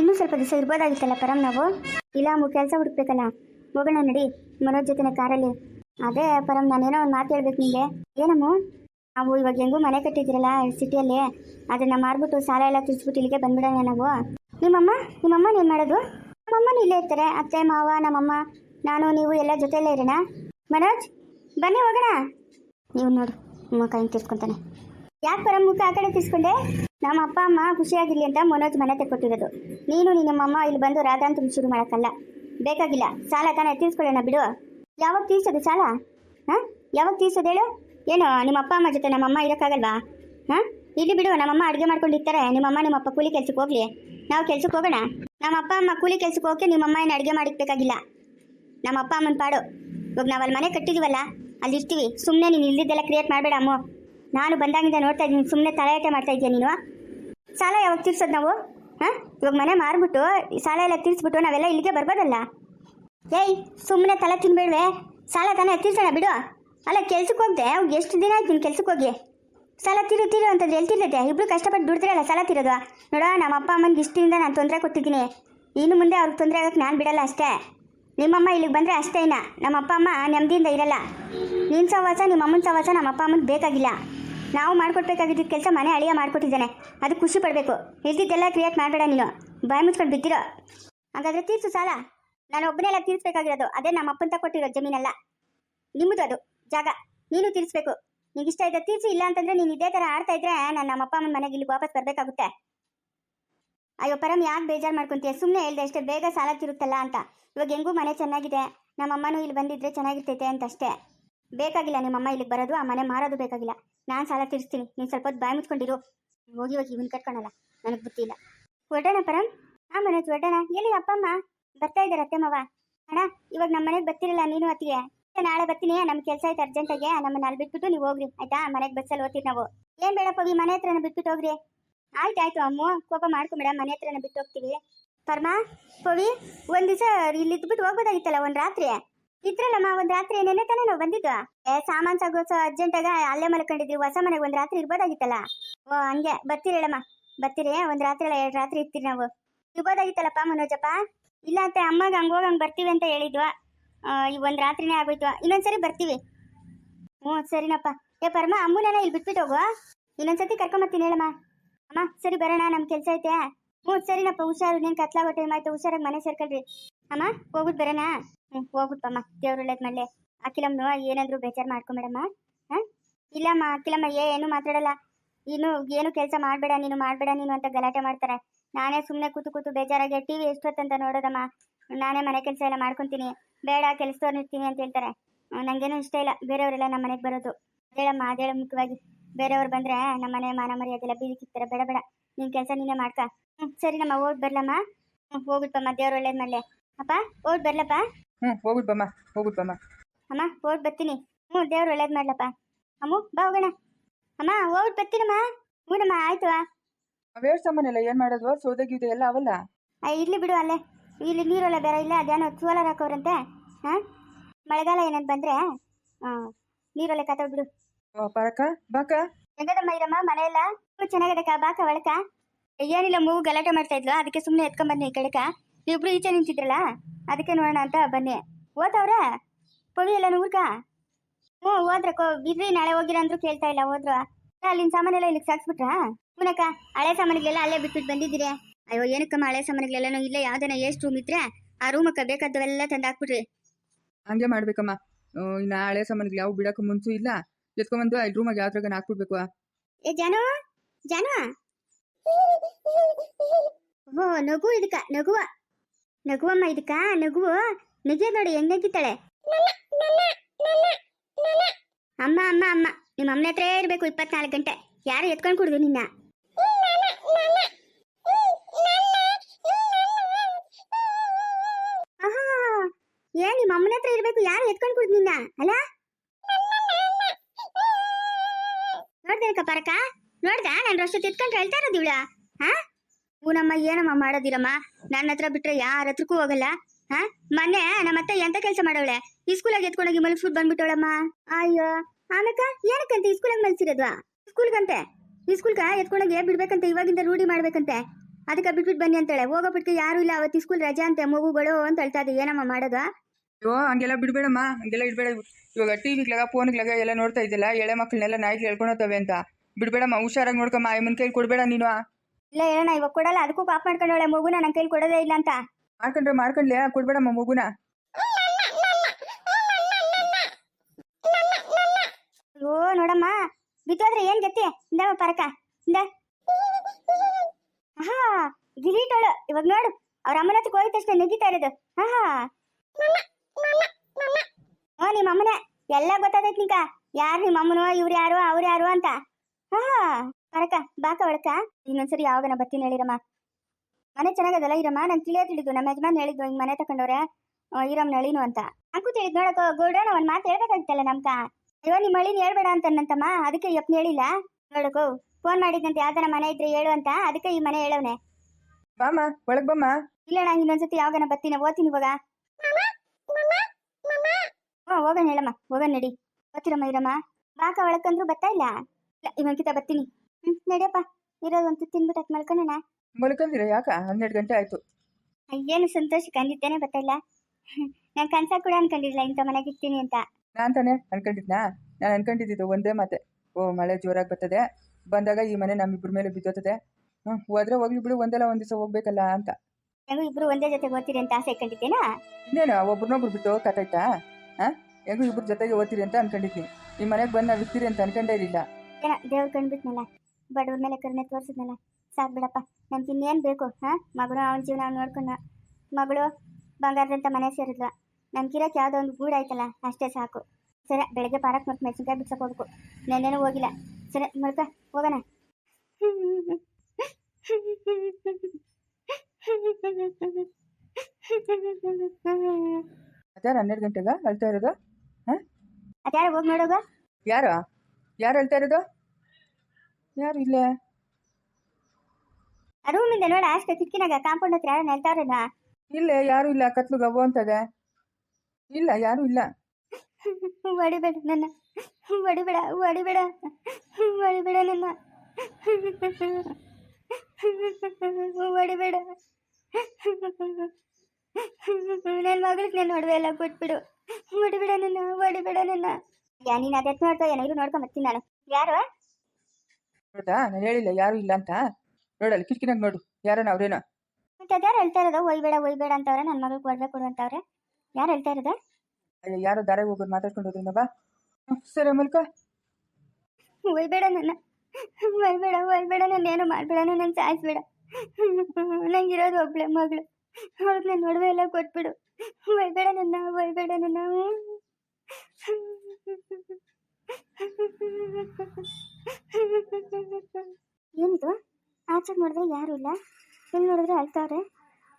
ಇನ್ನೂ ಸ್ವಲ್ಪ ದಿವಸ ಇರ್ಬೋದಾಗಿತ್ತಲ್ಲ ಪರಂ ನಾವು? ಇಲ್ಲ ಅಮ್ಮ ಕೆಲಸ ಹುಡುಕ್ಬೇಕಲ್ಲ. ಹೋಗೋಣ ನಡಿ, ಮನೋಜ್ ಜೊತೆನ ಕಾರಲ್ಲಿ. ಅದೇ ಪರಂ, ನಾನೇನೋ ಒಂದು ಮಾತು ಹೇಳ್ಬೇಕು ನಿಮಗೆ ಏನಮ್ಮ? ನಾವು ಇವಾಗ ಹೆಂಗೂ ಮನೆ ಕಟ್ಟಿದ್ದೀರಲ್ಲ ಸಿಟಿಯಲ್ಲಿ. ಅದನ್ನು ಮಾರ್ಬಿಟ್ಟು ಸಾಲ ಎಲ್ಲ ತೀರಿಸ್ಬಿಟ್ಟು ಇಲ್ಲಿಗೆ ಬಂದ್ಬಿಡೋಣ ನಾವು. ನಿಮ್ಮಮ್ಮ? ನಿಮ್ಮಮ್ಮ ಏನು ಮಾಡೋದು? ನಮ್ಮಮ್ಮನೂ ಇಲ್ಲೇ ಇರ್ತಾರೆ. ಅತ್ತೆ, ಮಾವ, ನಮ್ಮಮ್ಮ, ನಾನು, ನೀವು ಎಲ್ಲ ಜೊತೆಯಲ್ಲೇ ಇರೋಣ? ಮನೋಜ್, ಬನ್ನಿ ಹೋಗೋಣ. ನೀವು ನೋಡು, ನಿಮ್ಮ ಕೈ ತಿರ್ಸ್ಕೊತಾನೆ. ಯಾಕೆ ಪರಮ್ ಮುಖ ಆ ಕಡೆ ತಿರ್ಸ್ಕೊಂಡೆ? ನಮ್ಮ ಅಪ್ಪ ಅಮ್ಮ ಖುಷಿಯಾಗಿರ್ಲಿ ಅಂತ ಮನೋಜ್ ಮನೆ ತೆಕ್ಕೊಟ್ಟಿರೋದು ನೀನು ನಿನ್ನಮ್ಮಮ್ಮ ಇಲ್ಲಿ ಬಂದು ರಾಧಾ ಅಂತ ಶುರು ಮಾಡೋಕ್ಕಲ್ಲ. ಬೇಕಾಗಿಲ್ಲ. ಸಾಲ ತಾನೇ ತೀರ್ಸ್ಕೊಳ್ಳೋಣ ಬಿಡು. ಯಾವಾಗ ತೀರ್ಸೋದು ಸಾಲ? ಹಾಂ? ಯಾವಾಗ ತೀರ್ಸೋದು ಹೇಳು? ಏನು, ನಿಮ್ಮ ಅಪ್ಪ ಅಮ್ಮ ಜೊತೆ ನಮ್ಮಮ್ಮ ಇರೋಕ್ಕಾಗಲ್ವಾ? ಹಾಂ? ಇಲ್ಲಿ ಬಿಡು ನಮ್ಮಮ್ಮ ಅಡುಗೆ ಮಾಡ್ಕೊಂಡು ಇರ್ತಾರೆ ನಿಮ್ಮಮ್ಮ ನಿಮ್ಮಪ್ಪ ಕೂಲಿ ಕೆಲ್ಸಕ್ಕೆ ಹೋಗ್ಲಿ. ನಾವು ಕೆಲ್ಸಕ್ಕೆ ಹೋಗೋಣ. ನಮ್ಮ ಅಪ್ಪ ಅಮ್ಮ ಕೂಲಿ ಕೆಲ್ಸಕ್ಕೆ ಹೋಗಿ ನಿಮ್ಮಮ್ಮ ಏನು ಅಡುಗೆ ಮಾಡಿಕ್ಬೇಕಾಗಿಲ್ಲ ನಮ್ಮ ಅಪ್ಪ ಅಮ್ಮನ ಪಾಡು. ಇವಾಗ ನಾವು ಅಲ್ಲಿ ಮನೆ ಕಟ್ಟಿದೀವಲ್ಲ, ಅಲ್ಲಿ ಇರ್ತೀವಿ. ಸುಮ್ಮನೆ ನೀನು ಇಲ್ಲದಿದ್ದೆಲ್ಲ ಕ್ರಿಯೇಟ್ ಮಾಡಬೇಡ, ಅಮ್ಮ. ನಾನು ಬಂದಾಗಿಂದ ನೋಡ್ತಾ ಇದ್ದೀನಿ ಸುಮ್ಮನೆ ತಲೆಯಾಟ ಮಾಡ್ತಾ ಇದೀಯ ನೀನು? ಸಾಲ ಯಾವಾಗ ತೀರ್ಸೋದು ನಾವು? ಹಾಂ? ಇವಾಗ ಮನೆ ಮಾರ್ಬಿಟ್ಟು ಸಾಲ ಎಲ್ಲ ತೀರಿಸ್ಬಿಟ್ಟು ನಾವೆಲ್ಲ ಇಲ್ಲಿಗೆ ಬರ್ಬೋದಲ್ಲ? ಏಯ್ ಸುಮ್ಮನೆ ತಲೆ ತಿನ್ಬೇಡ್ವೆ. ಸಾಲ ತಾನೇ ತೀರ್ಸೋಣ ಬಿಡು. ಅಲ್ಲ, ಕೆಲ್ಸಕ್ಕೆ ಹೋಗ್ದೆ. ಎಷ್ಟು ದಿನ ಆಯ್ತು ನೀನು ಕೆಲ್ಸಕ್ಕೆ ಹೋಗಿ? ಸಾಲ ತೀರು ತೀರು ಅಂತಂದ್ರೆ ಎಲ್ಲಿ ತೀರ್ತೈತೆ ಇಬ್ರು ಕಷ್ಟಪಟ್ಟು ದುಡ್ದಿರಲ್ಲ ಸಾಲ ತೀರೋದು. ನೋಡ, ನಮ್ಮ ಅಪ್ಪ ಅಮ್ಮನಿಗೆ ಇಷ್ಟಿಂದ ನಾನು ತೊಂದರೆ ಕೊಟ್ಟಿದ್ದೀನಿ. ಇನ್ನು ಮುಂದೆ ಅವ್ರಿಗೆ ತೊಂದರೆ ಆಗಕ್ಕೆ ನಾನು ಬಿಡಲ್ಲ ಅಷ್ಟೇ. ನಿಮ್ಮಮ್ಮ ಇಲ್ಲಿಗೆ ಬಂದರೆ ಅಷ್ಟೇ ಇನ್ನ. ನಮ್ಮ ಅಪ್ಪ ಅಮ್ಮ ನೆಮ್ಮದಿಯಿಂದ ಇರಲ್ಲ. ನಿನ್ನ ಸಹವಾಸ, ನಿಮ್ಮ ಅಮ್ಮನ ಸಹವಾಸ ನಮ್ಮ ಅಪ್ಪ ಅಮ್ಮನಿಗೆ ಬೇಕಾಗಿಲ್ಲ. ನಾವು ಮಾಡ್ಕೊಡ್ಬೇಕಾಗಿದ್ದ ಕೆಲಸ ಮನೆ ಅಳಿಯ ಮಾಡ್ಕೊಟ್ಟಿದ್ದಾನೆ. ಅದು ಖುಷಿ ಪಡಬೇಕು. ಇಲ್ದಿದ್ದೆಲ್ಲ ಕ್ರಿಯೇಟ್ ಮಾಡಬೇಡ ನೀನು. ಬಾಯಿ ಮುಚ್ಕೊಂಡು ಬಿದ್ದಿರೋ. ಹಾಗಾದ್ರೆ ತೀರ್ಸು ಸಾಲ. ನಾನು ಒಬ್ಬನೆಲ್ಲ ತೀರಿಸ್ಬೇಕಾಗಿರೋದು. ಅದೇ ನಮ್ಮ ಅಪ್ಪಂತ ಕೊಟ್ಟಿರೋ ಜಮೀನಲ್ಲ. ನಿಮ್ಮದು ಅದು. ಜಾಗ. ನೀನು ತೀರಿಸ್ಬೇಕು. ನಿಂಗೆ ಇಷ್ಟ ಇದೆ ತೀರ್ಸಿ, ಇಲ್ಲ ಅಂತಂದ್ರೆ ನೀನು ಇದೇ ಥರ ಆಡ್ತಾ ಇದ್ರೆ ನಾನು ನಮ್ಮ ಅಪ್ಪ ಅಮ್ಮನ ಮನೆಗೆ ಇಲ್ಲಿ ವಾಪಸ್ ಬರಬೇಕಾಗುತ್ತೆ. ಅಯ್ಯೋ, ಪರಂ, ಯಾಕೆ ಬೇಜಾರು ಮಾಡ್ಕೊಂತೀಯ? ಸುಮ್ಮನೆ ಹೇಳ್ದೆ ಅಷ್ಟೇ, ಬೇಗ ಸಾಲ ತಿರುತ್ತಲ್ಲ ಅಂತ. ಇವಾಗ ಹೆಂಗೂ ಮನೆ ಚೆನ್ನಾಗಿದೆ. ನಮ್ಮ ಅಮ್ಮನೂ ಇಲ್ಲಿ ಬಂದಿದ್ರೆ ಚೆನ್ನಾಗಿರ್ತೈತೆ ಅಂತ ಅಷ್ಟೇ ಬೇಕಾಗಿಲ್ಲ ನಿಮ್ಮಮ್ಮ ಇಲ್ಲಿಗೆ ಬರೋದು, ಆ ಮನೆ ಮಾರೋದು ಬೇಕಾಗಿಲ್ಲ. ನಾನು ಸಾಲ ತೀರಿಸ್ತೀನಿ. ನೀನು ಸ್ವಲ್ಪ ಹೊತ್ತು ಬಾಯಿ ಮುಚ್ಕೊಂಡಿರು. ಹೋಗಿ ಹೋಗಿ ಇವನ್ ಕಟ್ಕೊಳಲ್ಲ ನನಗೆ ಗೊತ್ತಿಲ್ಲ ಹೊರಡೋಣ ಪರಂ. ಆ ಮನೋಜ್ ಹೊರಡೋಣ ಎಲ್ಲಿ ಅಪ್ಪ, ಅಮ್ಮ? ಬರ್ತಾ ಇದ್ದಾರೆ ಅತ್ತೆ, ಮಾವ? ಅಣ್ಣ, ಇವಾಗ ನಮ್ಮ ಮನೆಗೆ ಬರ್ತಿರಲ್ಲ ನೀನು ಅತ್ತಿಗೆ. ನಾಳೆ ಬರ್ತೀನಿ. ನಮ್ಮ ಕೆಲಸ ಆಯ್ತು ಅರ್ಜೆಂಟಾಗೆ ನಮ್ಮನ್ನ ಅಲ್ಲಿ ಬಿಟ್ಬಿಟ್ಟು ನೀವು ಹೋಗ್ರಿ. ಆಯ್ತಾ? ಮನೆಗೆ ಬಸ್ಸಲ್ಲಿ ಓದ್ತೀರಿ ನಾವು. ಏನು ಬೇಡಪ್ಪ ಹೋಗಿ ಮನೆ ಹತ್ರನ ಬಿಟ್ಬಿಟ್ಟು ಹೋಗ್ರಿ. ಆಯ್ತಾಯ್ತು ಆಯ್ತು ಅಮ್ಮ. ಕೋಪ ಮಾಡ್ಕೊಂಬೇಡ ಮನೆ ಹತ್ರನ ಬಿಟ್ಟು ಹೋಗ್ತೀವಿ. ಪರ್ಮಾ, ಪವಿ, ಒಂದ್ ದಿವಸ ಇಲ್ಲಿ ಇದ್ಬಿಟ್ಟು ಹೋಗ್ಬೋದಾಗಿತ್ತಲ್ಲ ಒಂದ್ ರಾತ್ರಿ? ಇದ್ರಲ್ಲಮ್ಮ ಒಂದ್ ರಾತ್ರಿ ನೆನ್ನೆ ತಾನೇ ನಾವು ಬಂದಿದ್ದು ಏ, ಸಾಮಾನ್ ಸಾಗೋಸೋ ಅರ್ಜೆಂಟಾಗ ಅಲ್ಲೇ ಮಲ್ಕೊಂಡಿದ್ವಿ, ಹೊಸ ಮನೆಗೆ ಒಂದ್ ರಾತ್ರಿ ಇರ್ಬೋದಾಗಿತ್ತಲ್ಲ? ಓ, ಹಂಗೆ ಬರ್ತೀರಿ ಹೇಳಮ್ಮ ಬರ್ತೀರಿ, ಒಂದ್ ರಾತ್ರಿ ಎಲ್ಲ ಎರಡು ರಾತ್ರಿ ಇರ್ತೀರಿ ನಾವು. ಇರ್ಬೋದಾಗಿತ್ತಲ್ಲಪ್ಪ ಮನೋಜಪ್ಪ? ಇಲ್ಲ ಅಂತ ಅಮ್ಮಗೆ ಹಂಗ ಹಂಗೆ ಬರ್ತೀವಿ ಅಂತ ಹೇಳಿದ್ವಾ. ಈ ಒಂದ್ ರಾತ್ರಿನೇ ಆಗೋಯ್ತು. ಇನ್ನೊಂದ್ಸರಿ ಬರ್ತೀವಿ. ಹ್ಞೂ, ಸರಿನಪ್ಪ. ಏ, ಪರಮ, ಅಮ್ಮನೆಲ್ಲ ಇಲ್ಲಿ ಬಿಟ್ಬಿಟ್ಟು ಹೋಗುವ? ಇನ್ನೊಂದ್ಸತಿ ಕರ್ಕೊಂಬರ್ತೀನಿ ಹೇಳಮ್ಮ. ಅಮ್ಮ, ಸರಿ ಬರೋಣ ನಮ್ಮ ಕೆಲಸ ಐತೆ. ಹ್ಞೂ, ಸರಿನಪ್ಪ, ಹುಷಾರು, ನೀನು ಕತ್ಲಾಗೋ ಟೈಮ್ ಆಯ್ತು ಹುಷಾರಾಗಿ ಮನೆ ಸೇರ್ಕೊಳ್ರಿ ಅಮ್ಮ, ಹೋಗುದ್ ಬರೋಣ? ಹ್ಞೂ ಹೋಗ್ಬಿಟ್ಟಮ್ಮ ದೇವ್ರು ಒಳ್ಳೇದು ಮಾಡಲೆ. ಅಖಿಲಮ್ಮನು ಏನಾದರೂ ಬೇಜಾರು ಮಾಡ್ಕೊಂಬೇಡಮ್ಮ. ಹಾಂ? ಇಲ್ಲಮ್ಮ, ಅಖಿಲಮ್ಮ ಏನು ಮಾತಾಡಲ್ಲ. ಇನ್ನು ಏನು ಕೆಲಸ ಮಾಡಬೇಡ ನೀನು ಮಾಡಬೇಡ ನೀನು ಅಂತ ಗಲಾಟೆ ಮಾಡ್ತಾರೆ. ನಾನೇ ಸುಮ್ಮನೆ ಕೂತು ಕೂತು ಬೇಜಾರಾಗಿ, ಟಿ ವಿ ಎಷ್ಟೊತ್ತಂತ ನೋಡೋದಮ್ಮ. ನಾನೇ ಮನೆ ಕೆಲಸ ಎಲ್ಲ ಮಾಡ್ಕೊತೀನಿ. ಬೇಡ ಕೆಲಸ ಇರ್ತೀನಿ ಅಂತ ಹೇಳ್ತಾರೆ. ನನಗೇನು ಇಷ್ಟ ಇಲ್ಲ. ಬೇರೆಯವರೆಲ್ಲ ನಮ್ಮ ಮನೆಗೆ ಬರೋದು. ಅದೇಳಮ್ಮ, ಅದೇಳ ಮುಖ್ಯವಾಗಿ. ಬೇರೆಯವ್ರು ಬಂದ್ರೆ ನಮ್ಮ ಮನೆ ಮಾನ ಮರ್ಯಾದೆಲ್ಲ ಬೀದಿ ಕಿತ್ತಾರೆ ಬೇಡ ಬೇಡ. ನಿನ್ನ ಕೆಲಸ ನೀನೇ ಮಾಡ್ಕ. ಹ್ಮ್ ಸರಿ ನಮ್ಮ ಹೋಗ್ ಬರ್ಲಮ್ಮ. ಹ್ಞೂ ಹೋಗುತ್ತಮ್ಮ. ದೇವ್ರು ಒಳ್ಳೇದು ಅಪ್ಪ ಓಡ್ ಬರ್ಲಪ್ಪ. ಹ್ಞೂ ಹೋಗ್ಬಿಟ್ಟು ಬಮ್ಮ ಹೋಗ್ಬಿಟ್ಟು ಬಮ್ಮ. ಅಮ್ಮ ಓಡ್ ಬರ್ತೀನಿ. ಹ್ಞೂ ದೇವ್ರು ಒಳ್ಳೇದು ಮಾಡ್ಲಪ್ಪ. ಅಮ್ಮು ಬಾ ಹೋಗಣ. ಅಮ್ಮ ಹೋಗ್ಬಿಟ್ಟು ಬರ್ತೀನಮ್ಮ. ಹ್ಞೂನಮ್ಮ ಆಯ್ತು ವೇರ್ ಸಾಮಾನೆಲ್ಲ ಏನು ಮಾಡೋದು? ಸೌದೆ ಗೀದೆ ಎಲ್ಲ ಅವಲ್ಲ? ಆ, ಇರ್ಲಿ ಬಿಡು ಅಲ್ಲೇ. ಇಲ್ಲಿ ನೀರೆಲ್ಲ ಬೇರೆ ಇಲ್ಲ ಅದೇನೋ ಸೋಲಾರ್ ಹಾಕೋರಂತೆ. ಹಾಂ? ಮಳೆಗಾಲ ಏನಾದ್ರು ಬಂದರೆ ನೀರೊಳೆ ಬಿಡು. ಓ ಪರಕ ಬಾಕ. ಹೆಂಗದಮ್ಮ ಇರಮ್ಮ ಮನೆಯಲ್ಲ? ಹ್ಞೂ ಚೆನ್ನಾಗದಕ್ಕ ಬಾಕ ಒಳಕ. ಏನಿಲ್ಲ ಮೂಗು ಗಲಾಟೆ ಮಾಡ್ತಾ ಇದ್ಲು ಅದಕ್ಕೆ ಸುಮ್ಮನೆ ಎತ್ಕೊಂಡ್ ಬನ್ನಿ ಈ ಕಡೆಕ. ನೀವಿಬ್ರು ಈಚೆ ನಿಂತಿದ್ರಲ್ಲ? ಅದಕ್ಕೆ ನೋಡೋಣ ಅಂತ ಬನ್ನಿ. ಓದವ್ರ ಪವಿ ಎಲ್ಲ ಊರ್ಕ ಹ್ಞೂ ಹೋದ್ರ ಕೋ ಬಿಡ್ರಿ ನಾಳೆ ಹೋಗಿರ ಅಂದ್ರು ಕೇಳ್ತಾ ಇಲ್ಲ ಹೋದ್ರು. ಅಲ್ಲಿನ ಸಾಮಾನೆಲ್ಲ ಇಲ್ಲಿಗೆ ಸಾಕ್ಸ್ಬಿಟ್ರಾ? ಹೂನಕ್ಕ ಹಳೆ ಸಾಮಾನುಗಳೆಲ್ಲ ಅಲ್ಲೇ ಬಿಟ್ಬಿಟ್ಟು ಬಂದಿದ್ದೀರಿ. ಅಯ್ಯೋ ಏನಕ್ಕಮ್ಮ ಹಳೆ ಸಾಮಾನುಗಳೆಲ್ಲ ಇಲ್ಲೇ ಯಾವ್ದನ ಎಷ್ಟು ರೂಮ್ ಇದ್ರೆ ಆ ರೂಮಕ್ಕ ಬೇಕಾದವೆಲ್ಲ ತಂದು ಹಾಕ್ಬಿಟ್ರಿ. ಹಂಗೆ ಮಾಡ್ಬೇಕಮ್ಮ. ಇನ್ನ ಹಳೆ ಸಾಮಾನುಗಳು ಯಾವ ಬಿಡಕ್ಕೆ ಮುಂಚು ಇಲ್ಲ. ಎತ್ಕೊಂಬಂದು ಅಲ್ಲಿ ರೂಮಾಗ ಯಾವ್ದ್ರಾಗ ಹಾಕ್ಬಿಡ್ಬೇಕು. ಏ ಜಾನು? ಜಾನು? ಓ ನಗು ಇದಕ್ಕ ನಗುವ. ನಗುವಮ್ಮ ಇದಕ್ಕ ನಗುವ? ನಿಜ ನೋಡಿ ಹೆಂಗ್ ನಗಿತಾಳೆ ಅಮ್ಮ ಅಮ್ಮ ಅಮ್ಮ, ನಿಮ್ಮ ಅಮ್ಮನ ಹತ್ರ ಇರ್ಬೇಕು ಇಪ್ಪತ್ನಾಲ್ಕು ಗಂಟೆ. ಯಾರು ಎತ್ಕೊಂಡು ಕುಡ್ದು ನಿನ್ನ? ಏ ನಿಮ್ಮ ಅಮ್ಮನ ಹತ್ರ ಇರಬೇಕು? ಯಾರು ಎತ್ಕೊಂಡು ಕುಡ್ದು ನಿನ್ನ? ಅಲ್ಲ? ನೋಡ್ದೇನಕ್ಕ ಪರಕ ನೋಡ್ದ? ನಾನು ರಷ್ಟು ಎತ್ಕೊಂಡು ಹೇಳ್ತಾ ಇರೋದು ಹಾ? ಹೂನಮ್ಮ ಏನಮ್ಮ ಮಾಡೋದಿರಮ್ಮ. ನನ್ನ ಹತ್ರ ಬಿಟ್ರೆ ಯಾರ ಹತ್ರಕ್ಕೂ ಹೋಗಲ್ಲ. ಹಾ? ಮೊನ್ನೆ ನಮ್ಮ ಅತ್ತೆ ಎಂತ ಕೆಲಸ ಮಾಡವಳೆ ಈ ಸ್ಕೂಲಾಗ ಎತ್ಕೊಂಡೋಗಿ ಮಲಗಿಸ್ಬಿಟ್ಟು ಬಂದ್ಬಿಟ್ಟವಳಮ್ಮ. ಅಯ್ಯೋ ಆಮೇಕ ಏನಕ್ಕಂತೆ ಈ ಸ್ಕೂಲಾಗ ಮಲ್ಸಿರೋದು? ಸ್ಕೂಲ್ಗಂತೆ. ಈ ಸ್ಕೂಲ್ಗ ಎತ್ಕೊಂಡೋಗಿ ಬಿಡ್ಬೇಕಂತೆ ಇವಾಗಿಂದ ರೂಢಿ ಮಾಡ್ಬೇಕಂತೆ. ಅದಕ್ಕೆ ಬಿಟ್ಬಿಟ್ಟು ಬನ್ನಿ ಅಂತಾಳೆ. ಹೋಗೋ ಬಿಟ್ಟು ಯಾರು ಇಲ್ಲ. ಅವತ್ತು ಸ್ಕೂಲ್ ರಜಾ ಅಂತೆ ಮಗುಗಳು ಅಂತ ಹೇಳ್ತಾ ಇದೆ. ಏನಮ್ಮ ಮಾಡೋದು? ಅಯ್ಯೋ ಹಂಗೆಲ್ಲ ಬಿಡ್ಬೇಡಮ್ಮ. ಹಂಗೆಲ್ಲ ಇಡಬೇಡ. ಇವಾಗ ಟಿವಿಗ್ಲಾಗ ಫೋನ್ಗ್ಲಾಗ ಎಲ್ಲ ನೋಡ್ತಾ ಇದ್ದಿಲ್ಲ ಎಳೆ ಮಕ್ಕಳನ್ನೆಲ್ಲ ನಾಯಿಗೆ ಹೇಳ್ಕೊಂಡೋತವೆ ಅಂತ. ಬಿಡ್ಬೇಡಮ್ಮ ಹುಷಾರಾಗಿ ನೋಡ್ಕಮ್ಮ. ಮುನ್ ಕೈಲಿ ಕೊಡ್ಬೇಡ ನೀನು. ಇಲ್ಲ ಹೇಳೋಣ ಇವಾಗ ಕೊಡಲ್ಲ ಅದಕ್ಕೂ ಕಾಪ್ ಮಾಡ್ಕೊಂಡವಳೆ ಮಗುನ ನನ್ನ ಕೈಲಿ ಕೊಡೋದೇ ಇಲ್ಲ ಅಂತ. ಮಾಡ್ಕೊಂಡ್ರೆ ಮಾಡ್ಕೊಂಡ್ಲೆ ಕೊಡ್ಬೇಡಮ್ಮ ಮಗುನ. ಓ ನೋಡಮ್ಮ ಬಿತ್ತೋದ್ರೆ ಏನ್ ಗತಿ? ಇಂದ ಪರಕ ಇಂದ. ಹಾ ಗಿರೀಟೋಳು ಇವಾಗ ನೋಡು ಅವ್ರ ಅಮ್ಮನ ಹತ್ರ ಹೋಗಿದ ತಕ್ಷಣ ನೆಗಿತಾ ಇರೋದು. ಹಾ ಓ ನಿಮ್ಮ ಅಮ್ಮನೇ. ಎಲ್ಲ ಗೊತ್ತಾದೈತಿ ನಿಕ. ಯಾರು ನಿಮ್ಮ ಅಮ್ಮನೋ ಇವ್ರು ಯಾರು ಅವ್ರು ಯಾರು ಅಂತ. ಹಾ ಪರಕ ಬಾಕ ಒಳಕ ಇನ್ನೊಂದ್ಸರಿ ಯಾವಾಗನ ಬರ್ತೀನಿ ಹೇಳಿರಮ್ಮ. ಮನೆ ಚೆನ್ನಾಗದಲ್ಲ ಇರಮ್ಮ ನಂಗೆ ತಿಳಿಯೋ ತಿಳಿದು ನಮ್ಮ ಯಜಮಾನ್ ಹೇಳಿದ್ದು ಹಿಂಗ್ ಮನೆ ತಕೊಂಡವ್ರೆ. ಇರಮ್ ನಳಿನು ಅಂತ. ಅಂಕು ತಿಳಿದ್ ನೋಡಕ ಗೋಡೋಣ ಒಂದ್ ಮಾತು ಹೇಳ್ಬೇಕಾಗಿತ್ತಲ್ಲ ನಮ್ಕ. ಅಯ್ಯೋ ನಿಮ್ಮ ಮಳಿನ ಹೇಳ್ಬೇಡ ಅಂತನ್ನಂತಮ್ಮ. ಅದಕ್ಕೆ ಯಪ್ನ ಹೇಳಿಲ್ಲ. ನೋಡಕೋ ಫೋನ್ ಮಾಡಿದ್ನಂತೆ ಯಾವ್ದಾರ ಮನೆ ಇದ್ರೆ ಹೇಳು ಅಂತ. ಅದಕ್ಕೆ ಈ ಮನೆ ಹೇಳವ್ನೆ. ಬಾಮ್ಮ ಒಳಗ್ ಬಮ್ಮ. ಇಲ್ಲ ನಾನು ಇನ್ನೊಂದ್ಸತಿ ಯಾವಾಗನ ಬರ್ತೀನಿ ಓದ್ತೀನಿ ಇವಾಗ. ಹ್ಞೂ ಹೋಗೋಣ ಹೇಳಮ್ಮ. ಹೋಗೋಣ ನಡಿ. ಓದ್ತಿರಮ್ಮ ಇರಮ್ಮ ಬಾಕ ಒಳಕಂದ್ರು ಬರ್ತಾ ಇಲ್ಲ? ಇಲ್ಲ ಇವನ್ಕಿತ ಬರ್ತೀನಿ. ಹ್ಞೂ ನಡಿಯಪ್ಪ. ಇರೋದು ಒಂದು ತಿನ್ಬಿಟ್ಟು ಮಲ್ಕೊಂಡ ಮಲ್ಕೊಳ್ಳೋಣ ಮಲ್ಕೊಂಡಿರ ಯಾಕ? ಹನ್ನೆರಡು ಗಂಟೆ ಆಯ್ತು. ಏನು ಸಂತೋಷ ಕಂಡಿದ್ದೇನೆ ಗೊತ್ತಿಲ್ಲ ನಾನು ಕನ್ಸ ಕೂಡ ಅನ್ಕೊಂಡಿರ್ಲಿಲ್ಲ ಇಂಥ ಮನೆಗೆ ಇರ್ತೀನಿ ಅಂತ. ನಾನು ತಾನೇ ಅನ್ಕೊಂಡಿದ್ನಾ? ನಾನು ಅನ್ಕೊಂಡಿದ್ದು ಒಂದೇ ಮಾತೆ. ಓ ಮಳೆ ಜೋರಾಗಿ ಬರ್ತದೆ. ಬಂದಾಗ ಈ ಮನೆ ನಮ್ಮಿಬ್ಬರ ಮೇಲೆ ಬಿದ್ದೋತದೆ. ಹೋದ್ರೆ ಹೋಗ್ಲಿ ಬಿಡು ಒಂದಲ್ಲ ಒಂದು ದಿವಸ ಹೋಗ್ಬೇಕಲ್ಲ ಅಂತ. ಹೆಂಗೂ ಇಬ್ರು ಒಂದೇ ಜೊತೆ ಓದ್ತೀರಿ ಅಂತ ಆಸೆ ಇಟ್ಕೊಂಡಿದ್ದೇನಾ? ಇನ್ನೇನು ಒಬ್ರನ್ನೊಬ್ರು ಬಿಟ್ಟು ಕತ್ತಾಯ್ತಾ ಹಾಂ? ಹೆಂಗೂ ಇಬ್ರು ಜೊತೆಗೆ ಓದ್ತೀರಿ ಅಂತ ಅನ್ಕೊಂಡಿದ್ದೀನಿ. ಈ ಮನೆಗೆ ಬಂದು ನಾವು ಇರ್ತೀರಿ ಅಂತ ಅನ್ಕೊಂಡೇ ಇರಲಿಲ್ಲ. ಏನ ದೇವ್ರು ಕಂಡ್ಬಿಟ್ನಲ್ಲ ಬಡವ್ರ ಮೇಲೆ ಕರುಣೆ ತೋರಿಸಿದ್ನಲ್ಲ. ಸಾಕು ಬಿಡಪ್ಪ ನನ್ಗೆ ಇನ್ನೇನು ಬೇಕು ಹಾಂ? ಮಗಳು ಅವನ ಜೀವನ ಅವ್ನು ನೋಡ್ಕೊಂಡ. ಮಗಳು ಬಂಗಾರದಂತ ಮನೆ ಸೇರಿದ್ಲ. ನಮ್ಗಿರೋಕೆ ಯಾವುದೋ ಒಂದು ಗೂಡು ಆಯ್ತಲ್ಲ ಅಷ್ಟೇ ಸಾಕು. ಸರಿ ಬೆಳಗ್ಗೆ ಪಾರಕ್ ಮತ್ತು ಮೆಣಸಿನ್ಕಾಯಿ ಬಿಡ್ಸಕ್ಕೆ ಹೋಗ್ಬೇಕು. ನೆನ್ನೆನೂ ಹೋಗಿಲ್ಲ. ಸರಿ ಮಲ್ಕ ಹೋಗೋಣ. ಹನ್ನೆರಡು ಗಂಟೆಗ ಅಳ್ತಾ ಇರೋದು? ಹಾಂ? ಅದ್ಯಾರ ಹೋಗಿ ನೋಡೋಗ? ಯಾರು? ಯಾರು ಹೇಳ್ತಾ ಇರೋದು? ಯಾರು ಇಲ್ಲ? ರೂಮಿಂದ ನೋಡ ಅಷ್ಟೇ ಕಿಟಕಿನಾಗ ಕಾಂಪೌಂಡ್ ಹತ್ರ ಯಾರು ನೆಲ್ತಾವ್ರೇನಾ ಇಲ್ಲ ಯಾರು ಇಲ್ಲ ಕತ್ಲು ಗವ್ವ ಅಂತದೆ. ಇಲ್ಲ ಯಾರು ಇಲ್ಲ. ಹೊಡಿಬೇಡ ನನ್ನ ಹೊಡಿಬೇಡ ಹೊಡಿಬೇಡ ಹೊಡಿಬೇಡ ನನ್ನ. ಹೊಡಿಬೇಡ. ನನ್ನ ಮಗಳಿಗೆ ನಾನು ಹೊಡವೆ ಎಲ್ಲ ಕೊಟ್ಬಿಡು. ಹೊಡಿಬೇಡ ನನ್ನ ಹೊಡಿಬೇಡ ನನ್ನ. ಯಾ ನೀನು ಅದಕ್ಕೆ ನೋಡ್ತಾ ಏನೋ ನೋಡ್ಕೊಂಬತ್ತೀನಿ ನಾನು. ಯಾರು? ನೋಡ್ದಾ? ನಾನು ಹೇಳಿಲ್ಲ ಯಾರು ಇಲ್ಲ ಅಂತ. ನೋಡಲ್ಲ ಕಿಟಕಿನಾಗ ನೋಡು. ಯಾರನ್ನ ಅವ್ರೇನೋ? ಮತ್ತೆ ಅದ್ಯಾರು ಹೇಳ್ತಾ ಇರೋದು? ಒಯ್ಬೇಡ ಒಯ್ಬೇಡ ಅಂತವ್ರೆ ನನ್ನ ಮಗಳಿಗೆ ಕೊಡ್ಬೇಕು ಕೊಡು ಅಂತವ್ರೆ. ಯಾರು ಹೇಳ್ತಾ ಇರೋದು? ಅಯ್ಯೋ ಯಾರೋ ದಾರಿಗೆ ಹೋಗೋದು ಮಾತಾಡ್ಕೊಂಡು ಹೋದ್ರಿಂದ ಬಾ. ಹ್ಮ್, ಸರಿ ಮಲ್ಕ. ಒಯ್ಬೇಡ ನನ್ನ. ಒಯ್ಬೇಡ ಒಯ್ಬೇಡ ನನ್ನ ಏನು ಮಾಡಬೇಡ ನನ್ನ ಸಾಯಿಸ್ಬೇಡ. ನಂಗಿರೋದು ಒಬ್ಳೆ ಮಗಳು. ಅವ್ಳಿಗೆ ನನ್ನ ಒಡವೆ ಎಲ್ಲ ಕೊಟ್ಬಿಡು. ಒಯ್ಬೇಡ ನನ್ನ ಒಯ್ಬೇಡ ನನ್ನ. ಏನಿದು ಆಚೆ ನೋಡಿದ್ರೆ ಯಾರು ಇಲ್ಲ. ಇಲ್ಲಿ ನೋಡಿದ್ರೆ ಅಳ್ತಾವ್ರೆ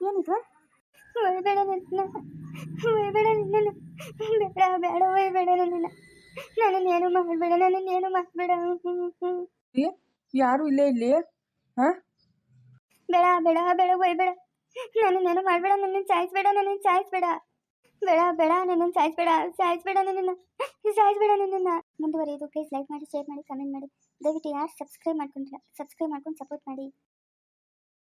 ಏನಿದು ಒಯ್ಬೇಡ ನನ್ನ. ಒಯ್ಬೇಡ ನನ್ನ. ಬೇಡ ಬೇಡ ಒಯ್ಬೇಡ ನನ್ನ. ನನ್ನನ್ನು ಏನು ಮಾಡಬೇಡ ನನ್ನನ್ನು ಏನು ಮಾಡಬೇಡ. ಏ ಯಾರು ಇಲ್ಲ ಇಲ್ಲಿ? ಹಾ? ಬೇಡ ಬೇಡ ಬೇಡ ಒಯ್ಬೇಡ ನನ್ನನ್ನೇನು ಮಾಡಬೇಡ ನನ್ನನ್ನು ಸಾಯಿಸ್ಬೇಡ ಚಾಯ್ಸ್ ಸಾಯಿಸ್ಬೇಡ ಬೇಡ ಬೇಡ, ನನ್ನನ್ನು ಸಾಯಿಸ್ಬೇಡ ಸಾಯಿಸ್ಬೇಡ ನನ್ನನ್ನು. ಸಾಯಿಸ್ಬೇಡ ನನ್ನನ್ನು. ಮುಂದುವರಿಯೋದು ಪ್ಲೀಸ್ ಲೈಕ್ ಮಾಡಿ ಶೇರ್ ಮಾಡಿ ಕಮೆಂಟ್ ಮಾಡಿ. ದಯವಿಟ್ಟು ಯಾರು ಸಬ್ಸ್ಕ್ರೈಬ್ ಮಾಡ್ಕೊಂಡ್ರೆ ಸಬ್ಸ್ಕ್ರೈಬ್ ಮಾಡ್ಕೊಂಡು ಸಪೋರ್ಟ್ ಮಾಡಿ.